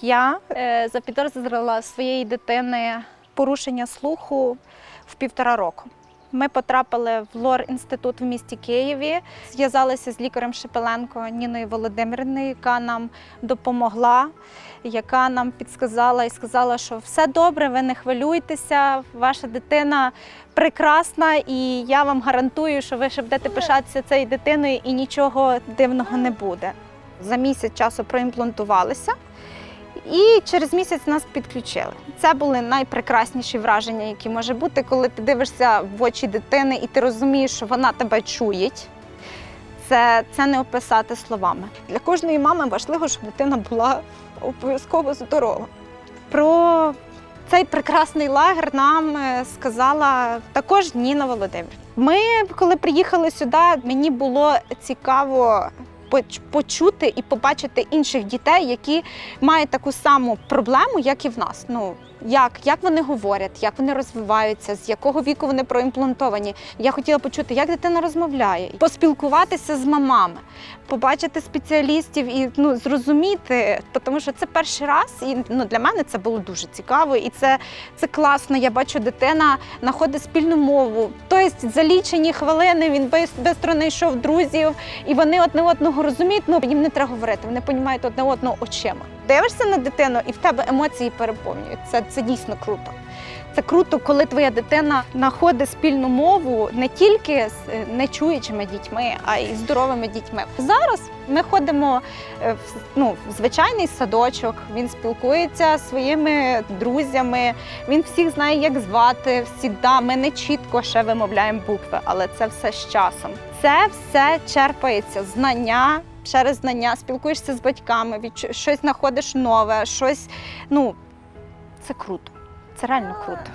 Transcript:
Я е, запідозрила своєї дитини порушення слуху в півтора року. Ми потрапили в лор інститут в місті Києві, зв'язалися з лікарем Шепеленко Ніною Володимирівною, яка нам допомогла, яка нам підсказала і сказала, що все добре, ви не хвилюйтеся, ваша дитина прекрасна, і я вам гарантую, що ви ще будете пишатися цією дитиною і нічого дивного не буде. За місяць часу проімплантувалися. І через місяць нас підключили. Це були найпрекрасніші враження, які може бути, коли ти дивишся в очі дитини і ти розумієш, що вона тебе чує. Це, це не описати словами. Для кожної мами важливо, щоб дитина була обов'язково здорова. Про цей прекрасний лагер нам е, сказала також Ніна Володимирівна. Ми, коли приїхали сюди, мені було цікаво почути і побачити інших дітей, які мають таку саму проблему, як і в нас. Ну як, як вони говорять, як вони розвиваються, з якого віку вони проімплантовані. Я хотіла почути, як дитина розмовляє, поспілкуватися з мамами, побачити спеціалістів і ну зрозуміти, тому що це перший раз, і ну для мене це було дуже цікаво, і це, це класно. Я бачу, дитина знаходить спільну мову. Тобто за лічені хвилини він швидко знайшов друзів, і вони одне одного розуміють. Ну їм не треба говорити, вони розуміють одне одного очима. Дивишся на дитину, і в тебе емоції переповнюють. Це, дійсно круто. Це круто, коли твоя дитина знаходить спільну мову не тільки з е, нечуючими дітьми, а й здоровими дітьми. Зараз ми ходимо е, в ну, звичайний садочок. Він спілкується своїми друзями. Він всіх знає, як звати. Всі да, ми не чітко ще вимовляємо букви, але це все з часом. Це все черпається знання. Через знання спілкуєшся з батьками, від щось знаходиш нове, щось. Ну це круто. Це реально круто.